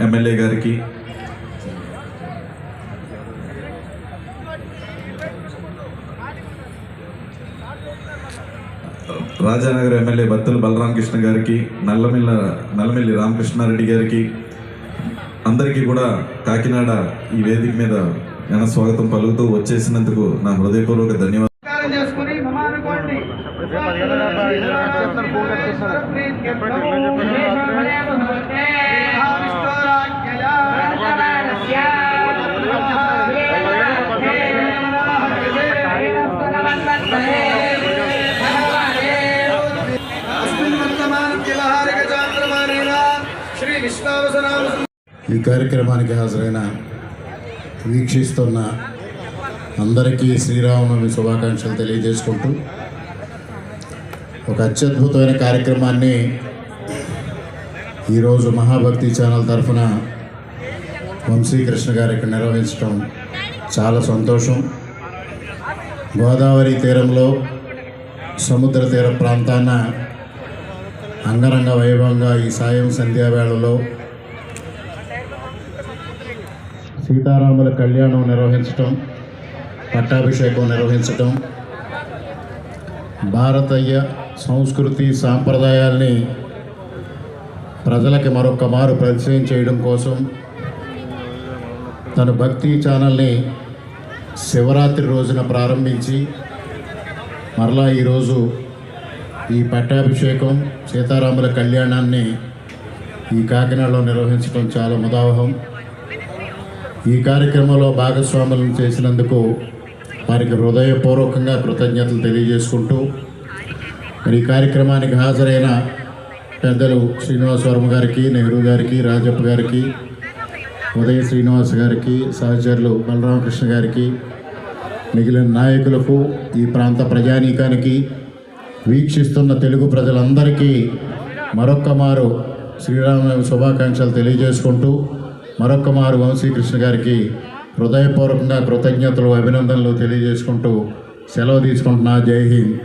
MLA గారికి. Rajanagar MLA Battula Balaramakrishna గారికి నల్లమిల్ల నల్లమిల్లి రామకృష్ణారెడ్డి గారికి అందరికీ కూడా కాకినాడ ఈ వేదిక మీద ఘన స్వాగతం పలుకుతూ వచ్చేసినందుకు నా హృదయపూర్వక ధన్యవాదాలు. చేసుకుని ఈ కార్యక్రమానికి హాజరైన వీక్షిస్తున్న అందరికీ శ్రీరామనవమి శుభాకాంక్షలు తెలియజేసుకుంటూ ఒక అత్యద్భుతమైన కార్యక్రమాన్ని ఈరోజు మహాభక్తి ఛానల్ తరఫున వంశీకృష్ణ గారు ఇక్కడ నిర్వహించడం చాలా సంతోషం. గోదావరి తీరంలో సముద్ర తీర ప్రాంతాన అంగరంగ వైభవంగా ఈ సాయం సంధ్యావేళలో సీతారాముల కళ్యాణం నిర్వహించటం పట్టాభిషేకం నిర్వహించటం భారతీయ సంస్కృతి సాంప్రదాయాల్ని ప్రజలకి మరొక మారు పరిచయం చేయడం కోసం తన భక్తి ఛానల్ని శివరాత్రి రోజున ప్రారంభించి మరలా ఈరోజు ఈ పట్టాభిషేకం సీతారాముల కళ్యాణాన్ని ఈ కాకినాడలో నిర్వహించడం చాలా ముదావహం. ఈ కార్యక్రమంలో భాగస్వాములను చేసినందుకు వారికి హృదయపూర్వకంగా కృతజ్ఞతలు తెలియజేసుకుంటూ మరి ఈ కార్యక్రమానికి హాజరైన పెద్దలు శ్రీనివాస్ వర్మ గారికి నెహ్రూ గారికి రాజప్ప గారికి ఉదయ శ్రీనివాస్ గారికి సహచరులు బలరామకృష్ణ గారికి మిగిలిన నాయకులకు ఈ ప్రాంత ప్రజానీకానికి వీక్షిస్తున్న తెలుగు ప్రజలందరికీ మరొక్క మారు శ్రీరామ శుభాకాంక్షలు తెలియజేసుకుంటూ మరొక్క మారు వంశీకృష్ణ గారికి హృదయపూర్వకంగా కృతజ్ఞతలు అభినందనలు తెలియజేసుకుంటూ సెలవు తీసుకుంటున్నా. జై హింద్.